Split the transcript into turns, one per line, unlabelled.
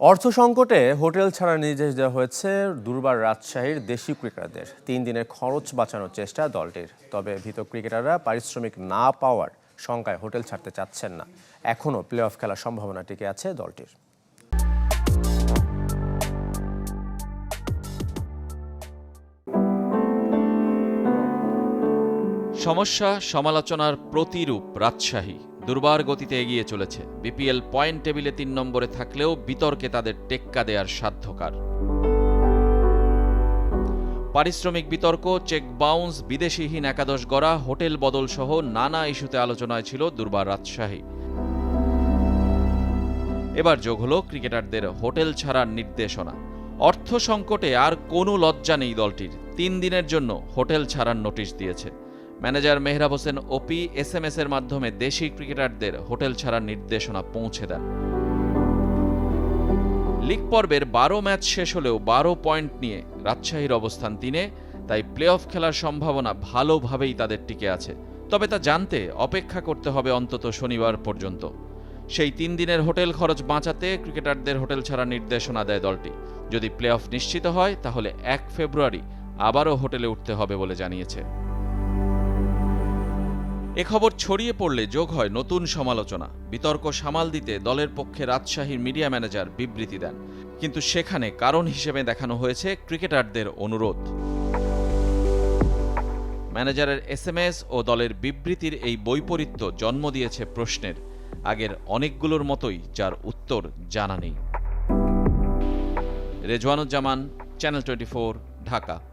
অর্থ সংকটে হোটেল ছাড়ার নির্দেশ দেওয়া হয়েছে দুর্বার রাজশাহীর দেশি ক্রিকেটারদের। তিন দিনের খরচ বাঁচানোর চেষ্টা দলটির। তবে ভীত ক্রিকেটাররা পারিশ্রমিক না পাওয়ার শঙ্কায় হোটেল ছাড়তে চাচ্ছেন না। এখনও প্লে অফ খেলার সম্ভাবনা টিকে আছে দলটির।
সমস্যা সমালোচনার প্রতিরূপ রাজশাহী। দুর্বার গতিতে এগিয়ে চলেছে। বিপিএল পয়েন্ট টেবিলে তিন নম্বরে থাকলেও বিতর্কে তাদের টেক্কা দেওয়ার সাধ্যকার। পারিশ্রমিক বিতর্ক, চেক বাউন্স, বিদেশিহীন একাদশ গড়া, হোটেল বদল সহ নানা ইস্যুতে আলোচনায় ছিল দুর্বার রাজশাহী। এবার যোগ হলো ক্রিকেটারদের হোটেল ছাড়ার নির্দেশনা। অর্থ সংকটে আর কোনো লজ্জা নেই দলটির। তিন দিনের জন্য হোটেল ছাড়ার নোটিশ দিয়েছে। Manager Mehrab Hossain OP S M এর মাধ্যমে দেশি ক্রিকেটারদের হোটেল ছাড়ার নির্দেশনা পৌঁছে দেন। লিগ পর্বের বারো ম্যাচ শেষ হলেও বারো পয়েন্ট নিয়ে রাজশাহীর অবস্থান তিনে তাই প্লে অফ খেলার সম্ভাবনা ভালোভাবেই তাদের টিকে আছে। তবে তা জানতে অপেক্ষা করতে হবে অন্তত শনিবার পর্যন্ত। সেই তিন দিনের হোটেল খরচ বাঁচাতে ক্রিকেটারদের হোটেল ছাড়া নির্দেশনা দেয় দলটি। যদি প্লে অফ নিশ্চিত হয়, তাহলে এক ফেব্রুয়ারি আবারও হোটেলে উঠতে হবে বলে জানিয়েছে। এ খবর ছড়িয়ে পড়লে যোগ হয় নতুন সমালোচনা। বিতর্ক সামাল দিতে দলের পক্ষে রাজশাহীর মিডিয়া ম্যানেজার বিবৃতি দেন। কিন্তু সেখানে কারণ হিসেবে দেখানো হয়েছে ক্রিকেটারদের অনুরোধ। ম্যানেজারের এসএমএস ও দলের বিবৃতির এই বৈপরীত্য জন্ম দিয়েছে প্রশ্নের। আগের অনেকগুলোর মতোই যার উত্তর জানা নেই। Rezwanuzzaman, channel twenty Dhaka.